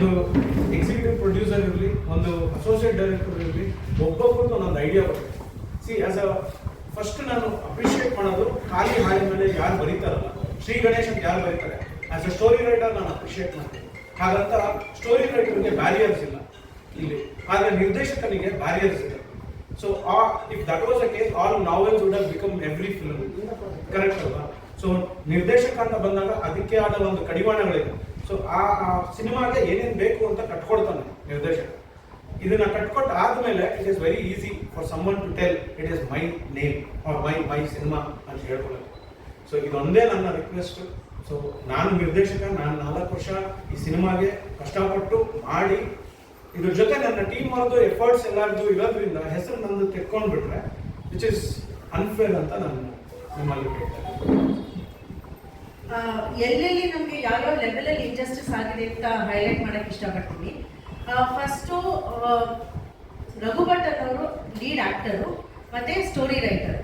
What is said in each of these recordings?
ಒಂದು executive producer ಇರಲಿ, ಒಂದು ಅಸೋಸಿಯೇಟ್ ಡೈರೆಕ್ಟರ್ ಇರಲಿ ಒಬ್ಬೊಬ್ಬರದ್ದು ಒಂದೊಂದು ಐಡಿಯಾ ಬರುತ್ತೆ. ಸಿ ಆಸ್ ಅ ಫಸ್ಟ್ ನಾನು ಅಪ್ರಿಷಿಯೇಟ್ ಮಾಡೋದು ಖಾಲಿ ಹಾಡಿನ ಮೇಲೆ ಯಾರು ಬರೀತಾರಲ್ಲ, ಶ್ರೀ ಗಣೇಶ್ ಅಂತ ಯಾರು ಬರೀತಾರೆ? ಆಸ್ ಅ ಸ್ಟೋರಿ ರೈಟರ್ ನಾನು ಅಪ್ರಿಷಿಯೇಟ್ ಮಾಡ್ತೀನಿ. ಹಾಗಂತ ಸ್ಟೋರಿ ರೈಟರ್ಗೆ ಬ್ಯಾರಿಯರ್ಸ್ ಇಲ್ಲ ಇಲ್ಲಿ. ಆದರೆ ನಿರ್ದೇಶಕನಿಗೆ ಬ್ಯಾರಿಯರ್ಸ್ ಇದೆ so uh if that was a case all novel would have become every film correct ಅಲ್ವಾ? ಸೊ ನಿರ್ದೇಶಕ ಅಂತ ಬಂದಾಗ ಅದಕ್ಕೆ ಆದ ಒಂದು ಕಡಿವಾಣಗಳಿದೆ. ಸೊ ಆ ಸಿನಿಮಾಗೆ ಏನೇನು ಬೇಕು ಅಂತ ಕಟ್ಕೊಡ್ತಾನೆ ನಿರ್ದೇಶಕ. ಇದನ್ನ ಕಟ್ಕೊಟ್ಟು ಆದ್ಮೇಲೆ it is very easy for someone to tell it is my name for my my cinema ಅಂತ ಹೇಳ್ಕೊಳ್ಳೋದು. ಸೊ ಇದೊಂದೇ ನನ್ನ ರಿಕ್ವೆಸ್ಟ್ ಸೊ ನಾನು ನಿರ್ದೇಶಕ, ನಾನು ನಾಲ್ಕು ವರ್ಷ ಈ ಸಿನಿಮಾಗೆ ಕಷ್ಟಪಟ್ಟು ಮಾಡಿ, ಇದ್ರ ಜೊತೆ ನನ್ನ ಟೀಮ್ ಅವ್ರದ್ದು ಎಫರ್ಟ್ಸ್ ಎಲ್ಲರದ್ದು ಇರೋದ್ರಿಂದ ಹೆಸರು ನಂದು ತೆಕ್ಕೊಂಡ್ಬಿಟ್ರೆ ವಿಚ್ ಇಸ್ ಅನ್ಫೇರ್ ಅಂತ ನಾನು ನಿಮ್ಮಲ್ಲಿ ಕೇಳ್ತೇನೆ ಎಲ್ಲೆಲ್ಲಿ ನಮಗೆ ಯಾವ್ಯಾವ ಲೆವೆಲಲ್ಲಿ ಇಂಜಸ್ಟಿಸ್ ಆಗಿದೆ ಅಂತ ಹೈಲೈಟ್ ಮಾಡಕ್ಕೆ ಇಷ್ಟಪಡ್ತೀನಿ. ಫಸ್ಟು ರಘು ಭಟ್ ಅನ್ನೋರು ಲೀಡ್ ಆ್ಯಕ್ಟರು ಮತ್ತೆ ಸ್ಟೋರಿ ರೈಟರ್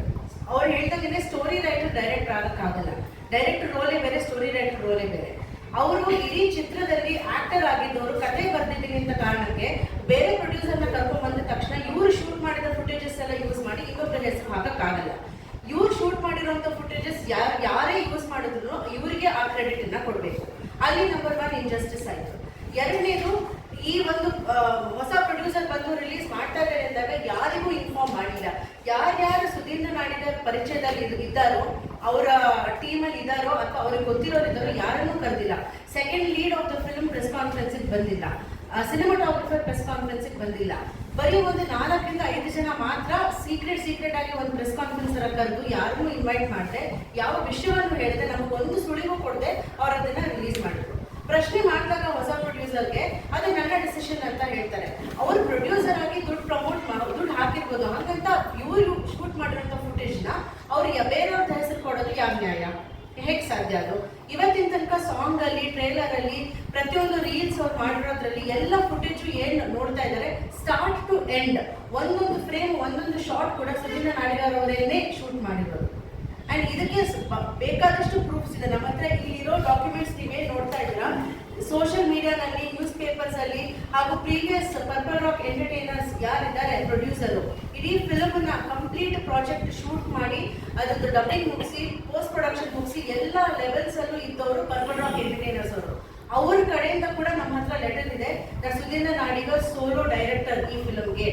ಅವ್ರು ಹೇಳ್ದಾಗೇನೆ ಸ್ಟೋರಿ ರೈಟರ್ ಡೈರೆಕ್ಟರ್ ಆಗೋಕ್ಕಾಗಲ್ಲ ಡೈರೆಕ್ಟರ್ ರೋಲೇ ಬೇರೆ ಸ್ಟೋರಿ ರೈಟರ್ ರೋಲೇ ಬೇರೆ. ಅವರು ಇಡೀ ಚಿತ್ರದಲ್ಲಿ ಆಕ್ಟರ್ ಆಗಿದ್ದವರು, ಕತೆ ಬರ್ದಿದ್ದೀನಿ ಅಂತ ಕಾರಣಕ್ಕೆ ಬೇರೆ ಪ್ರೊಡ್ಯೂಸರ್ನ ಕರ್ಕೊಂಡು ಬಂದ ತಕ್ಷಣ ಇವರು ಶೂಟ್ ಮಾಡಿದ ಫುಟೇಜಸ್ ಎಲ್ಲ ಯೂಸ್ ಮಾಡಿ ಇನ್ನೊಬ್ಬರ ಹೆಸರು ಹಾಕಕ್ಕಾಗಲ್ಲ ಇವ್ರು ಶೂಟ್ ಮಾಡಿರುವಂತ ಫುಟೇಜಸ್ ಯಾರು ಮಾಡಿದ್ರು ಕ್ರೆಡಿಟ್ ಅನ್ನ ಕೊಡಬೇಕು. ಅಲ್ಲಿ ನಂಬರ್ ಒನ್ ಇಂಜಸ್ಟಿಸ್ ಆಯ್ತು. ಎರಡನೇದು, ಈ ಒಂದು ಹೊಸ ಪ್ರೊಡ್ಯೂಸರ್ ಬಂದು ರಿಲೀಸ್ ಮಾಡ್ತಾರೆ ಅಂದಾಗ ಯಾರಿಗೂ ಇನ್ಫಾರ್ಮ್ ಮಾಡಿಲ್ಲ. ಯಾರ್ಯಾರು ಸುಧೀಂದ್ರ ನಾಡಿದ ಪರಿಚಯದಲ್ಲಿ ಇದ್- ಇದ್ದಾರೋ, ಅವರ ಟೀಮಲ್ಲಿ ಇದ್ದಾರೋ ಅಥವಾ ಅವ್ರಿಗೆ ಗೊತ್ತಿರೋರಿದ್ದಾರೋ ಯಾರನ್ನೂ ಕರೆದಿಲ್ಲ. Second lead of the film press ಕಾನ್ಫರೆನ್ಸಿಗೆ ಬಂದಿಲ್ಲ. ಸಿನಿಮಾಟೋಗ್ರಫರ್ ಪ್ರೆಸ್ ಕಾನ್ಫರೆನ್ಸ್ ಬಂದಿಲ್ಲ. ಬರೀ ಒಂದು ನಾಲ್ಕರಿಂದ ಐದು ಜನ ಮಾತ್ರ ಸೀಕ್ರೆಟ್ ಸೀಕ್ರೆಟ್ ಆಗಿ ಒಂದು ಪ್ರೆಸ್ ಕಾನ್ಫರೆನ್ಸ್ ತರ ಕರೆದು ಯಾರನ್ನೂ ಇನ್ವೈಟ್ ಮಾಡದೆ, ಯಾವ ವಿಷಯವನ್ನು ಹೇಳದೆ, ನಮಗೆ ಒಂದು ಸುಳಿವು ಕೊಡದೆ ಅವ್ರ ಅದನ್ನ ರಿಲೀಸ್ ಮಾಡಿದ್ರು. ಪ್ರಶ್ನೆ ಮಾಡಿದಾಗ ಹೊಸ ಪ್ರೊಡ್ಯೂಸರ್ಗೆ ಅದು ನನ್ನ ಡಿಸಿಷನ್ ಅಂತ ಹೇಳ್ತಾರೆ. ಅವ್ರು ಪ್ರೊಡ್ಯೂಸರ್ ಆಗಿ ದುಡ್ಡು ಪ್ರಮೋಟ್ ದುಡ್ಡು ಹಾಕಿರ್ಬೋದು. ಹಾಗಂತ ಇವರು ಶೂಟ್ ಮಾಡಿರೋಂಥ ಫುಟೇಜ್ನ ಅವ್ರಿಗೆ ಬೇರೆಯವ್ರದ್ದು ಹೆಸರು ಕೊಡೋದು ಯಾವ ನ್ಯಾಯ? ಹೇಗೆ ಸಾಧ್ಯ ಅದು? ಟ್ರೇಲರ್ ಅಲ್ಲಿ ಪ್ರತಿಯೊಂದು ರೀಲ್ಸ್ ಅವ್ರು ಮಾಡಿರೋದ್ರಲ್ಲಿ ಎಲ್ಲ ಫುಟೇಜು ಏನ್ ನೋಡ್ತಾ ಇದ್ದಾರೆ? ಸ್ಟಾರ್ಟ್ ಟು ಎಂಡ್ ಒಂದೊಂದು ಫ್ರೇಮ್ ಒಂದೊಂದು ಶಾರ್ಟ್ ಕೂಡ ಸುಧೀರ್ ನಾಡಿಗಾರ್ ಅವರೇನೆ ಶೂಟ್ ಮಾಡಿರೋದು. ಅಂಡ್ ಇದಕ್ಕೆ ಬೇಕಾದಷ್ಟು ಪ್ರೂಫ್ಸ್ ಇದೆ. ನಮ್ಮ ಹತ್ರ ಇಲ್ಲಿರೋ ಡಾಕ್ಯುಮೆಂಟ್ಸ್ ನೀವೇ ನೋಡ್ತಾ ಇದ್ದೀರಾ? ಸೋಷಿಯಲ್ ಮೀಡಿಯಾದಲ್ಲಿ ನ್ಯೂಸ್ ಪೇಪರ್ಸ್ ಅಲ್ಲಿ, ಹಾಗೂ ಪ್ರೀವಿಯಸ್ ಪರ್ಪಲ್ ರಾಕ್ ಎಂಟರ್ಟೈನರ್ಸ್ ಯಾರಿದ್ದಾರೆ? ಪ್ರೊಡ್ಯೂಸರು ಇಡೀ ಫಿಲಮ್ನ ಕಂಪ್ಲೀಟ್ ಪ್ರಾಜೆಕ್ಟ್ ಶೂಟ್ ಮಾಡಿ ಅದ್ರದ್ದು ಡಬ್ಬಿಂಗ್ ಮುಗಿಸಿ ಪ್ರೊಡಕ್ಷನ್ ಮುಗಿಸಿ ಎಲ್ಲ ಲೆವೆಲ್ಸ್ ಅಲ್ಲೂ ಇದ್ದವರು ಪರ್ಪಲ್ ರಾಕ್ ಅವರು. ಅವ್ರ ಕಡೆಯಿಂದ ಕೂಡ ನಮ್ಮ ಹತ್ರ ಲೆಟರ್ ಇದೆ. ಸುಧೀಂದ್ರ ನಾಡಿಗ ಸೋಲೋ ಡೈರೆಕ್ಟರ್ ಈ ಫಿಲಮ್ಗೆ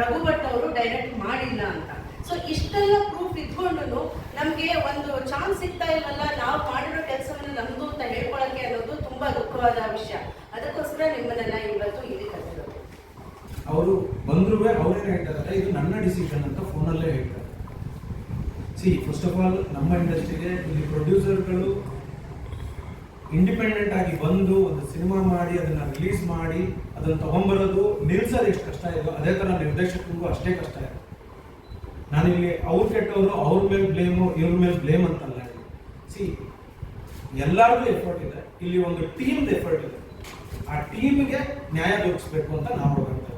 ರಘು ಭಟ್ ಅವರು ಡೈರೆಕ್ಟ್ ಮಾಡಿಲ್ಲ ಅಂತ. ಸೊ ಇಷ್ಟೆಲ್ಲ ಪ್ರೂಫ್ ಇದ್ಕೊಂಡು ನಮಗೆ ಒಂದು ಚಾನ್ಸ್ ಸಿಗ್ತಾ ಇಲ್ಲವಲ್ಲ ನಾವು ಮಾಡಿರೋ ಕೆಲಸವನ್ನು ನಮ್ದು ಅಂತ ಹೇಳ್ಕೊಳಕ್ಕೆ ಅನ್ನೋದು ತುಂಬಾ ದುಃಖವಾದ ವಿಷಯ. ಅದಕ್ಕೋಸ್ಕರ ನಿಮ್ಮನ್ನೆಲ್ಲ ಇವತ್ತು ಇಲ್ಲಿ ಕರೆದಿರೋದು. ಅವರು ಬಂದ್ರು ಅವ್ರೇನು ಹೇಳ್ತಾರಲ್ಲ ಇದು ನನ್ನ ಡಿಸಿಷನ್ ಅಂತ ಫೋನಲ್ಲೇ ಹೇಳ್ತಾರೆ. ಸಿ ಫಸ್ಟ್ ಆಫ್ ಆಲ್ ನಮ್ಮ ಇಂಡಸ್ಟ್ರಿಗೆ ಇಲ್ಲಿ ಪ್ರೊಡ್ಯೂಸರ್ಗಳು ಇಂಡಿಪೆಂಡೆಂಟ್ ಆಗಿ ಬಂದು ಒಂದು ಸಿನಿಮಾ ಮಾಡಿ, ಅದನ್ನ ರಿಲೀಸ್ ಮಾಡಿ, ಅದನ್ನ ತಗೊಂಬರೋದು ನಿಲ್ಸೋದು ಎಷ್ಟು ಕಷ್ಟ ಇದೆಯೋ ಅದೇ ಥರ ನಿರ್ದೇಶಕರಿಗೂ ಅಷ್ಟೇ ಕಷ್ಟ ಇದೆ. ನಾನಿಲ್ಲಿ ಅವ್ರು ಕೆಟ್ಟವರು ಅವ್ರ ಮೇಲೆ ಬ್ಲೇಮು ಇವ್ರ ಮೇಲೆ ಬ್ಲೇಮ್ ಅಂತಲ್ಲ ಸಿ ಎಲ್ಲರಿಗೂ ಎಫರ್ಟ್ ಇದೆ. ಇಲ್ಲಿ ಒಂದು ಟೀಮ್ದು ಎಫರ್ಟ್ ಇದೆ. ಆ ಟೀಮ್ಗೆ ನ್ಯಾಯ ದೊರಕಿಸ್ಬೇಕು ಅಂತ ನಾವು ಹೋಗ್ತಾ